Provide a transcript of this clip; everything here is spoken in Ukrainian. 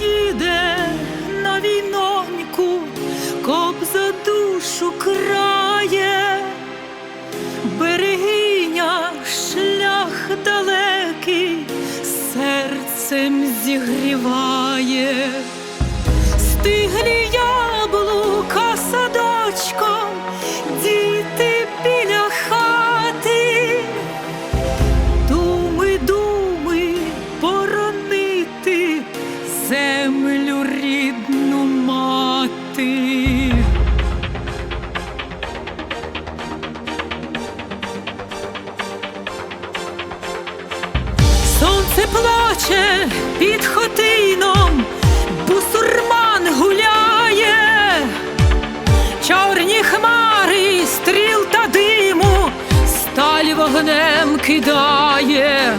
їде на війноньку, коп за душу крає, берегиня шлях далекий, серцем зігріває, стиглі яблука садочком, плаче під хотином, бусурман гуляє, чорні хмари, стріл та диму, сталь вогнем кидає.